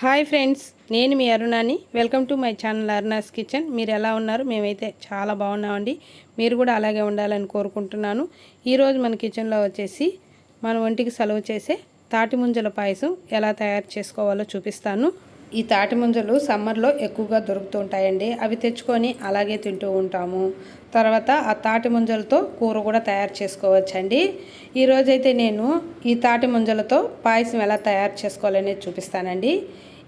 Hi friends నేను మీ అరుణాని. Welcome to my channel Aruna's kitchen. మీరు ఎలా ఉన్నారు? మేమైతే చాలా బాగున్నామండి. మీరు కూడా అలాగే ఉండాలని కోరుకుంటున్నాను. ఈరోజు మన కిచెన్లో వచ్చేసి మన ఒంటికి సెలవు చేసే తాటి ముంజల పాయసం ఎలా తయారు చేసుకోవాలో చూపిస్తాను. ఈ తాటి ముంజలు సమ్మర్లో ఎక్కువగా దొరుకుతూ ఉంటాయండి. అవి తెచ్చుకొని అలాగే తింటూ ఉంటాము. తర్వాత ఆ తాటి ముంజలతో కూర కూడా తయారు చేసుకోవచ్చండి. ఈరోజైతే నేను ఈ తాటి ముంజలతో పాయసం ఎలా తయారు చేసుకోవాలనేది చూపిస్తానండి.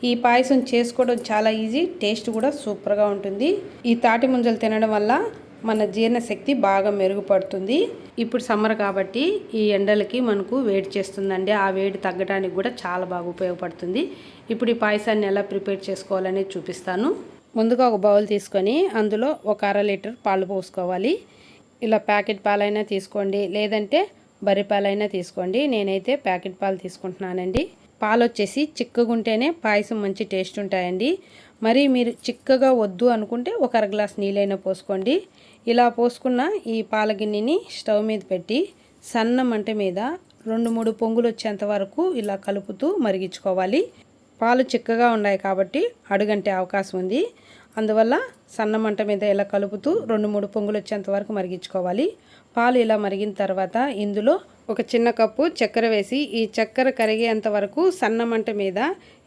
ఈ పాయసం చేసుకోవడం చాలా ఈజీ టేస్ట్ కూడా సూపర్గా ఉంటుంది. ఈ తాటి ముంజలు తినడం వల్ల మన జీర్ణశక్తి బాగా మెరుగుపడుతుంది. ఇప్పుడు సమ్మర్ కాబట్టి ఈ ఎండలకి మనకు వేడి చేస్తుందండి. ఆ వేడి తగ్గడానికి కూడా చాలా బాగా ఉపయోగపడుతుంది. ఇప్పుడు ఈ పాయసాన్ని ఎలా ప్రిపేర్ చేసుకోవాలనేది చూపిస్తాను. ముందుగా ఒక బౌల్ తీసుకొని అందులో ఒక అర లీటర్ పాలు పోసుకోవాలి. ఇలా ప్యాకెట్ పాలైనా తీసుకోండి లేదంటే బర్రె పాలైనా తీసుకోండి. నేనైతే ప్యాకెట్ పాలు తీసుకుంటున్నానండి. పాలు వచ్చేసి చిక్కగా ఉంటేనే పాయసం మంచి టేస్ట్ ఉంటాయండి మరి మీరు చిక్కగా వద్దు అనుకుంటే ఒక అర గ్లాస్ నీళ్ళైనా పోసుకోండి. ఇలా పోసుకున్న ఈ పాల గిన్నెని స్టవ్ మీద పెట్టి సన్న మంట మీద రెండు మూడు పొంగులు వచ్చేంత వరకు ఇలా కలుపుతూ మరిగించుకోవాలి. పాలు చిక్కగా ఉన్నాయి కాబట్టి అడుగంటే అవకాశం ఉంది. అందువల్ల సన్న మంట మీద ఇలా కలుపుతూ రెండు మూడు పొంగులు వచ్చేంత వరకు మరిగించుకోవాలి. పాలు ఇలా మరిగిన తర్వాత ఇందులో ఒక చిన్న కప్పు చక్కెర వేసి ఈ చక్కెర కరిగేంత వరకు సన్న మంట మీద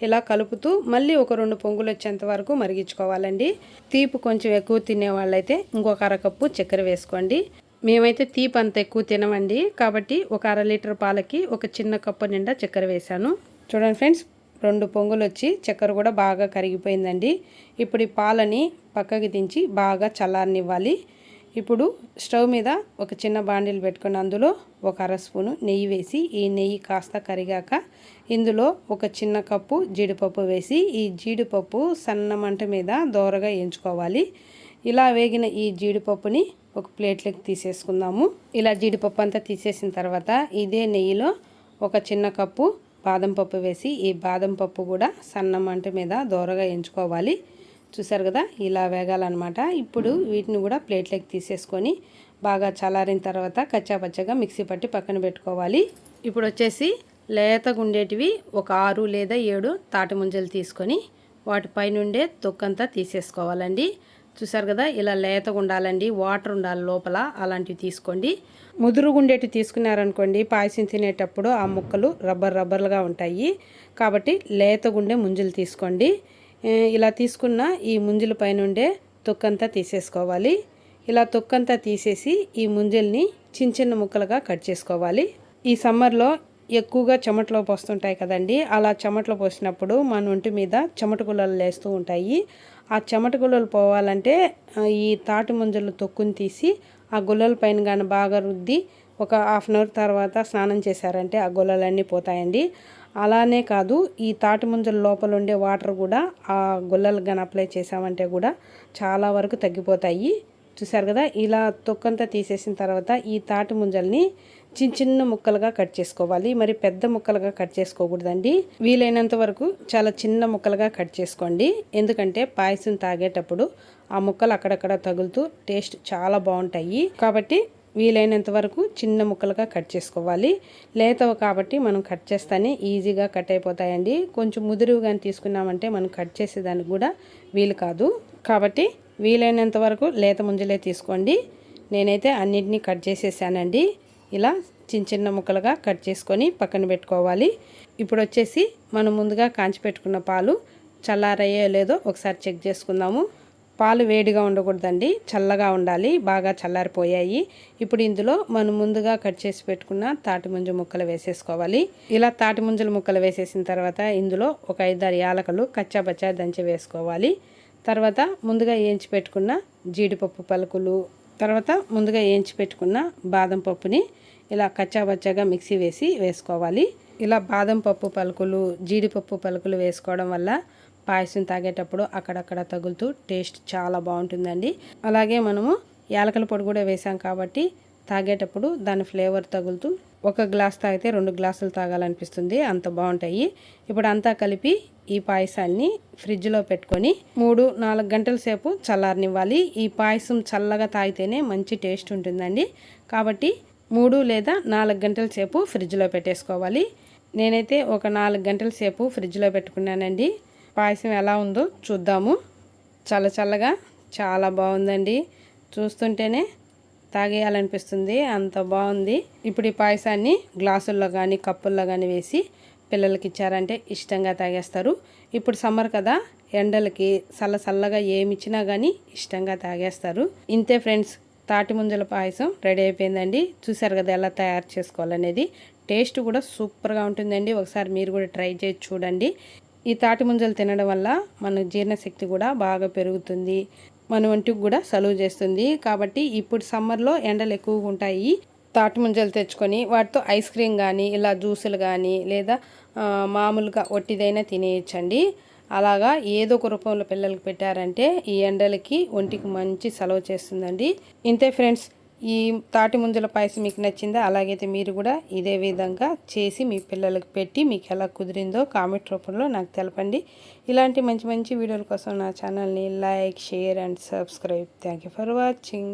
ఇలా కలుపుతూ మళ్ళీ ఒక రెండు పొంగులు వచ్చేంత వరకు మరిగించుకోవాలండి. తీపి కొంచెం ఎక్కువ తినే వాళ్ళైతే ఇంకొక అర కప్పు చక్కెర వేసుకోండి. మేమైతే తీపి అంత ఎక్కువ తినమండి. కాబట్టి ఒక అర లీటర్ పాలకి ఒక చిన్న కప్పు నిండా చక్కెర వేశాను. చూడండి ఫ్రెండ్స్ రెండు పొంగులు వచ్చి చక్కెర కూడా బాగా కరిగిపోయిందండి. ఇప్పుడు ఈ పాలని పక్కకి దించి బాగా చల్లారనివ్వాలి. ఇప్పుడు స్టవ్ మీద ఒక చిన్న బాండిల్ పెట్టుకుని అందులో ఒక అర స్పూను నెయ్యి వేసి ఈ నెయ్యి కాస్త కరిగాక ఇందులో ఒక చిన్న కప్పు జీడిపప్పు వేసి ఈ జీడిపప్పు సన్న మంట మీద దోరగా ఎంచుకోవాలి ఇలా వేగిన ఈ జీడిపప్పుని ఒక ప్లేట్లోకి తీసేసుకుందాము. ఇలా జీడిపప్పు అంతా తీసేసిన తర్వాత ఇదే నెయ్యిలో ఒక చిన్న కప్పు బాదం పప్పు వేసి ఈ బాదం పప్పు కూడా సన్న మంట మీద దోరగా ఎంచుకోవాలి చూసారు కదా? ఇలా వేగాలన్నమాట. ఇప్పుడు వీటిని కూడా ప్లేట్లోకి తీసేసుకొని బాగా చల్లారిన తర్వాత కచ్చాపచ్చగా మిక్సీ పట్టి పక్కన పెట్టుకోవాలి. ఇప్పుడు వచ్చేసి లేతగా ఉండేటివి ఒక ఆరు లేదా ఏడు తాటి ముంజలు తీసుకొని వాటిపైనుండే తొక్కంతా తీసేసుకోవాలండి. చూసారు కదా? ఇలా లేతగా ఉండాలండి. వాటర్ ఉండాలి లోపల. అలాంటివి తీసుకోండి. ముదురుగుండేటి తీసుకున్నారనుకోండి పాయసం తినేటప్పుడు ఆ ముక్కలు రబ్బర్ రబ్బర్లుగా ఉంటాయి. కాబట్టి లేతగుండే ముంజలు తీసుకోండి. ఇలా తీసుకున్న ఈ ముంజుల పైన ఉండే తొక్కంతా తీసేసుకోవాలి. ఇలా తొక్కంతా తీసేసి ఈ ముంజల్ని చిన్న చిన్న ముక్కలుగా కట్ చేసుకోవాలి. ఈ సమ్మర్లో ఎక్కువగా చెమటలో పోస్తుంటాయి కదండి. అలా చెమటలో పోసినప్పుడు మన ఒంటి మీద చెమట గుల్లలు లేస్తూ ఉంటాయి. ఆ చెమట గుల్లలు పోవాలంటే ఈ తాటి ముంజలు తొక్కుని తీసి ఆ గుల్లల పైన కానీ బాగా రుద్ది ఒక హాఫ్ అన్ అవర్ తర్వాత స్నానం చేశారంటే ఆ గుల్లలన్నీ పోతాయండి. అలానే కాదు ఈ తాటి ముంజల లోపల ఉండే వాటర్ కూడా ఆ గుల్లలకు కానీ అప్లై చేసామంటే కూడా చాలా వరకు తగ్గిపోతాయి. చూసారు కదా ఇలా తొక్కంతా తీసేసిన తర్వాత ఈ తాటి ముంజల్ని చిన్న చిన్న ముక్కలుగా కట్ చేసుకోవాలి. మరి పెద్ద ముక్కలుగా కట్ చేసుకోకూడదండి. వీలైనంత వరకు చాలా చిన్న ముక్కలుగా కట్ చేసుకోండి. ఎందుకంటే పాయసం తాగేటప్పుడు ఆ ముక్కలు అక్కడక్కడ తగులుతూ టేస్ట్ చాలా బాగుంటాయి. కాబట్టి వీలైనంత వరకు చిన్న ముక్కలుగా కట్ చేసుకోవాలి. లేతవు కాబట్టి మనం కట్ చేస్తానే ఈజీగా కట్ అయిపోతాయండి. కొంచెం ముదురుగా కానీ తీసుకున్నామంటే మనం కట్ చేసేదానికి కూడా వీలు కాదు. కాబట్టి వీలైనంత వరకు లేత ముంజలే తీసుకోండి. నేనైతే అన్నింటినీ కట్ చేసేసానండి. ఇలా చిన్న చిన్న ముక్కలుగా కట్ చేసుకొని పక్కన పెట్టుకోవాలి. ఇప్పుడు వచ్చేసి మనం ముందుగా కాంచి పెట్టుకున్న పాలు చల్లారయ్యో లేదో ఒకసారి చెక్ చేసుకుందాము. పాలు వేడిగా ఉండకూడదండి. చల్లగా ఉండాలి. బాగా చల్లారిపోయాయి. ఇప్పుడు ఇందులో మనం ముందుగా కట్ చేసి పెట్టుకున్న తాటిముంజు ముక్కలు వేసేసుకోవాలి. ఇలా తాటి ముంజల ముక్కలు వేసేసిన తర్వాత ఇందులో ఒక ఐదారు యాలకలు కచ్చాబచ్చా దంచి వేసుకోవాలి. తర్వాత ముందుగా వేయించి పెట్టుకున్న జీడిపప్పు పలుకులు తర్వాత ముందుగా వేయించి పెట్టుకున్న బాదం పప్పుని ఇలా కచ్చాబచ్చాగా మిక్సీ వేసి వేసుకోవాలి. ఇలా బాదం పప్పు పలుకులు జీడిపప్పు పలుకులు వేసుకోవడం వల్ల పాయసం తాగేటప్పుడు అక్కడక్కడ తగులుతూ టేస్ట్ చాలా బాగుంటుందండి. అలాగే మనము యాలకల పొడి కూడా వేసాం కాబట్టి తాగేటప్పుడు దాని ఫ్లేవర్ తగులుతూ ఒక గ్లాస్ తాగితే రెండు గ్లాసులు తాగాలనిపిస్తుంది. అంత బాగుంటాయి. ఇప్పుడు అంతా కలిపి ఈ పాయసాన్ని ఫ్రిడ్జ్లో పెట్టుకొని మూడు నాలుగు గంటల సేపు చల్లారనివ్వాలి. ఈ పాయసం చల్లగా తాగితేనే మంచి టేస్ట్ ఉంటుందండి. కాబట్టి మూడు లేదా నాలుగు గంటల సేపు ఫ్రిడ్జ్లో పెట్టేసుకోవాలి. నేనైతే ఒక నాలుగు గంటల సేపు ఫ్రిడ్జ్లో పెట్టుకున్నానండి. పాయసం ఎలా ఉందో చూద్దాము. చల్ల చల్లగా చాలా బాగుందండి. చూస్తుంటేనే తాగేయాలనిపిస్తుంది. అంత బాగుంది. ఇప్పుడు ఈ పాయసాన్ని గ్లాసుల్లో కానీ కప్పుల్లో కానీ వేసి పిల్లలకి ఇచ్చారంటే ఇష్టంగా తాగేస్తారు. ఇప్పుడు సమ్మర్ కదా ఎండలకి చల్ల చల్లగా ఏమి ఇచ్చినా కానీ ఇష్టంగా తాగేస్తారు. ఇంతే ఫ్రెండ్స్ తాటి ముంజల పాయసం రెడీ అయిపోయిందండి. చూసారు కదా ఎలా తయారు చేసుకోవాలనేది. టేస్ట్ కూడా సూపర్గా ఉంటుందండి. ఒకసారి మీరు కూడా ట్రై చేసి చూడండి. ఈ తాటి ముంజలు తినడం వల్ల మన జీర్ణశక్తి కూడా బాగా పెరుగుతుంది. మన ఒంటికి కూడా సలువు చేస్తుంది. కాబట్టి ఇప్పుడు సమ్మర్లో ఎండలు ఎక్కువగా ఉంటాయి. తాటి ముంజలు తెచ్చుకొని వాటితో ఐస్ క్రీమ్ కానీ ఇలా జ్యూసులు కానీ లేదా మామూలుగా ఒట్టిదైనా తినేయచ్చండి. అలాగా ఏదో ఒక రూపంలో పిల్లలకు పెట్టారంటే ఈ ఎండలకి ఒంటికి మంచి సెలవు చేస్తుందండి. ఇంతే ఫ్రెండ్స్ ఈ తాటి ముంజల పాయసం మీకు నచ్చిందా? అలాగైతే మీరు కూడా ఇదే విధంగా చేసి మీ పిల్లలకు పెట్టి మీకు ఎలా కుదిరిందో కామెంట్ రూపంలో నాకు తెలపండి. ఇలాంటి మంచి మంచి వీడియోల కోసం నా ఛానల్ని like share and subscribe. Thank for watching.